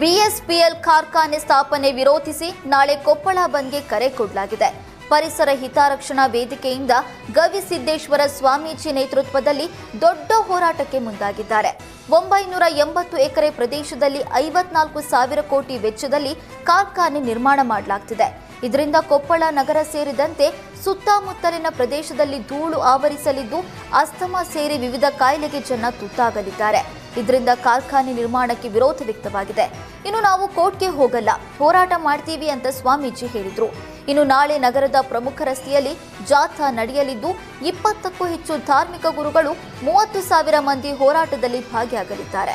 ಬಿಎಸ್ಪಿಎಲ್ ಕಾರ್ಖಾನೆ ಸ್ಥಾಪನೆ ವಿರೋಧಿಸಿ ನಾಳೆ ಕೊಪ್ಪಳ ಬಂದ್ಗೆ ಕರೆ ಕೊಡಲಾಗಿದೆ. ಪರಿಸರ ಹಿತಾರಕ್ಷಣಾ ವೇದಿಕೆಯಿಂದ ಗವಿಸಿದ್ದೇಶ್ವರ ಸ್ವಾಮೀಜಿ ನೇತೃತ್ವದಲ್ಲಿ ದೊಡ್ಡ ಹೋರಾಟಕ್ಕೆ ಮುಂದಾಗಿದ್ದಾರೆ. ಒಂಬೈನೂರ ಎಂಬತ್ತು ಎಕರೆ ಪ್ರದೇಶದಲ್ಲಿ ಐವತ್ನಾಲ್ಕು ಸಾವಿರ ಕೋಟಿ ವೆಚ್ಚದಲ್ಲಿ ಕಾರ್ಖಾನೆ ನಿರ್ಮಾಣ ಮಾಡಲಾಗ್ತಿದೆ. ಇದರಿಂದ ಕೊಪ್ಪಳ ನಗರ ಸೇರಿದಂತೆ ಸುತ್ತಮುತ್ತಲಿನ ಪ್ರದೇಶದಲ್ಲಿ ಧೂಳು ಆವರಿಸಲಿದ್ದು ಅಸ್ತಮಾ ಸೇರಿ ವಿವಿಧ ಕಾಯಿಲೆಗೆ ಜನ ತುತ್ತಾಗಲಿದ್ದಾರೆ. ಇದರಿಂದ ಕಾರ್ಖಾನೆ ನಿರ್ಮಾಣಕ್ಕೆ ವಿರೋಧ ವ್ಯಕ್ತವಾಗಿದೆ. ಇನ್ನು ನಾವು ಕೋರ್ಟ್ಗೆ ಹೋಗಲ್ಲ. ಹೋರಾಟ ಮಾಡ್ತೀವಿ ಅಂತ ಸ್ವಾಮೀಜಿ ಹೇಳಿದ್ರು. ಇನ್ನು ನಾಳೆ ನಗರದ ಪ್ರಮುಖ ರಸ್ತೆಯಲ್ಲಿ ಜಾಥಾ ನಡೆಯಲಿದ್ದು ಇಪ್ಪತ್ತಕ್ಕೂ ಹೆಚ್ಚು ಧಾರ್ಮಿಕ ಗುರುಗಳು ಮೂವತ್ತು ಸಾವಿರ ಮಂದಿ ಹೋರಾಟದಲ್ಲಿ ಭಾಗಿಯಾಗಲಿದ್ದಾರೆ.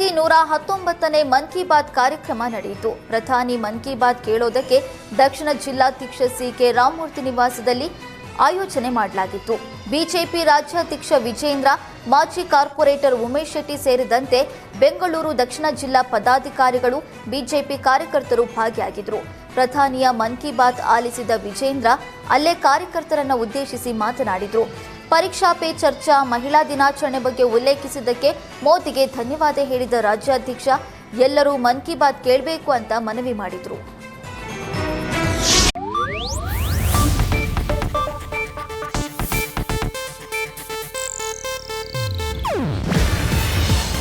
ಮೋದಿ ನೂರ ಹತ್ತೊಂಬತ್ತನೇ ಮನ್ ಕಿ ಬಾತ್ ಕಾರ್ಯಕ್ರಮ ನಡೆಯಿತು. ಪ್ರಧಾನಿ ಮನ್ ಕಿ ಬಾತ್ ಕೇಳೋದಕ್ಕೆ ದಕ್ಷಿಣ ಜಿಲ್ಲಾಧ್ಯಕ್ಷ ಸಿಕೆ ರಾಮಮೂರ್ತಿ ನಿವಾಸದಲ್ಲಿ ಆಯೋಜನೆ ಮಾಡಲಾಗಿತ್ತು. ಬಿಜೆಪಿ ರಾಜ್ಯಾಧ್ಯಕ್ಷ ವಿಜೇಂದ್ರ, ಮಾಜಿ ಕಾರ್ಪೊರೇಟರ್ ಉಮೇಶ್ ಶೆಟ್ಟಿ ಸೇರಿದಂತೆ ಬೆಂಗಳೂರು ದಕ್ಷಿಣ ಜಿಲ್ಲಾ ಪದಾಧಿಕಾರಿಗಳು ಬಿಜೆಪಿ ಕಾರ್ಯಕರ್ತರು ಭಾಗಿಯಾಗಿದ್ದರು. ಪ್ರಧಾನಿಯ ಮನ್ ಕಿ ಬಾತ್ ಆಲಿಸಿದ ವಿಜೇಂದ್ರ ಅಲ್ಲೇ ಕಾರ್ಯಕರ್ತರನ್ನು ಉದ್ದೇಶಿಸಿ ಮಾತನಾಡಿದರು. ಪರೀಕ್ಷಾ ಪೇ ಚರ್ಚಾ, ಮಹಿಳಾ ದಿನಾಚರಣೆ ಬಗ್ಗೆ ಉಲ್ಲೇಖಿಸಿದ್ದಕ್ಕೆ ಮೋದಿಗೆ ಧನ್ಯವಾದ ಹೇಳಿದ ರಾಜ್ಯಾಧ್ಯಕ್ಷ, ಎಲ್ಲರೂ ಮನ್ ಕಿ ಬಾತ್ ಕೇಳಬೇಕು ಅಂತ ಮನವಿ ಮಾಡಿದರು.